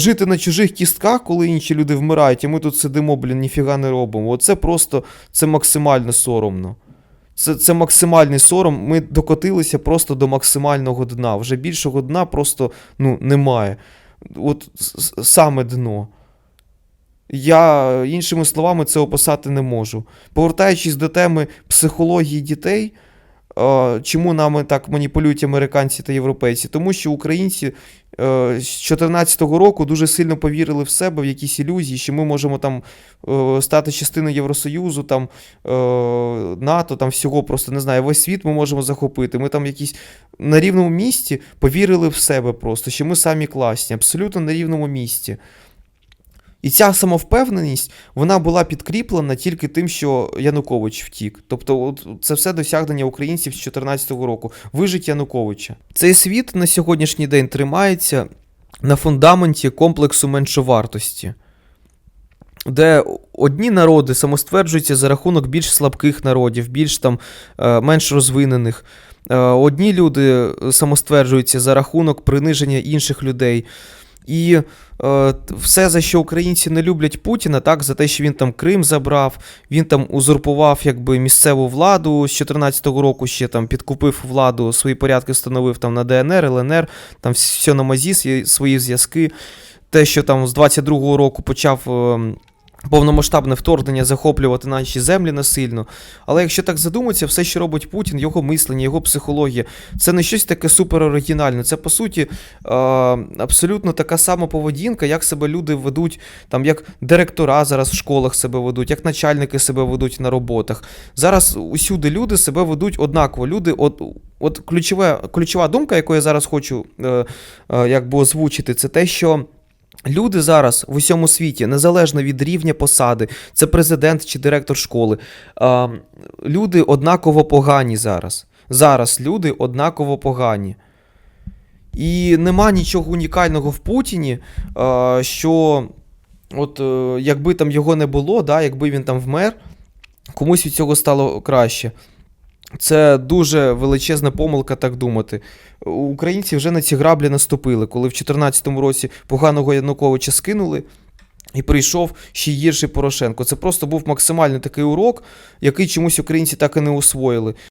Жити на чужих кістках, коли інші люди вмирають, а ми тут сидимо, блін, ніфіга не робимо. Оце просто це максимально соромно. Це, це максимальний сором. Ми докотилися просто до максимального дна. Вже більшого дна просто ну, немає. От саме дно. Я іншими словами це описати не можу. Повертаючись до теми психології дітей, чому нами так маніпулюють американці та європейці? Тому що українці з 2014 року дуже сильно повірили в себе, в якісь ілюзії, що ми можемо там е, стати частиною Євросоюзу, там, е, НАТО, там всього просто не знаю, весь світ ми можемо захопити. Ми там якісь на рівному місці повірили в себе просто, що ми самі класні, абсолютно на рівному місці. І ця самовпевненість вона була підкріплена тільки тим, що Янукович втік. Тобто, от це все досягнення українців з 2014 року. Вижить Януковича. Цей світ на сьогоднішній день тримається на фундаменті комплексу меншовартості, де одні народи самостверджуються за рахунок більш слабких народів, більш там е, менш розвинених. Е, Одні люди самостверджуються за рахунок приниження інших людей. І е, все, за що українці не люблять Путіна, так, за те, що він там Крим забрав, він там узурпував якби місцеву владу з 2014 року, ще там підкупив владу, свої порядки встановив там на ДНР, ЛНР, там все на мазі, свої- зв'язки. Те, що там з 22-го року почав. Повномасштабне вторгнення захоплювати наші землі насильно. Але якщо так задуматися, все, що робить Путін, його мислення, його психологія, це не щось таке супероригінальне. Це по суті абсолютно така сама поведінка, як себе люди ведуть, там як директора зараз в школах себе ведуть, як начальники себе ведуть на роботах. Зараз усюди люди себе ведуть однаково. Люди, от, от ключова, ключова думка, яку я зараз хочу е, е, якби озвучити, це те, що. Люди зараз в усьому світі, незалежно від рівня посади, це президент чи директор школи, люди однаково погані зараз. Зараз люди однаково погані. І нема нічого унікального в Путіні, що от е, якби там його не було, да, якби він там вмер, комусь від цього стало краще. Це дуже величезна помилка так думати. Українці вже на ці граблі наступили, коли в 2014 році поганого Януковича скинули. І прийшов ще гірший Порошенко. Це просто був максимальний такий урок, який чомусь українці так і не усвоїли.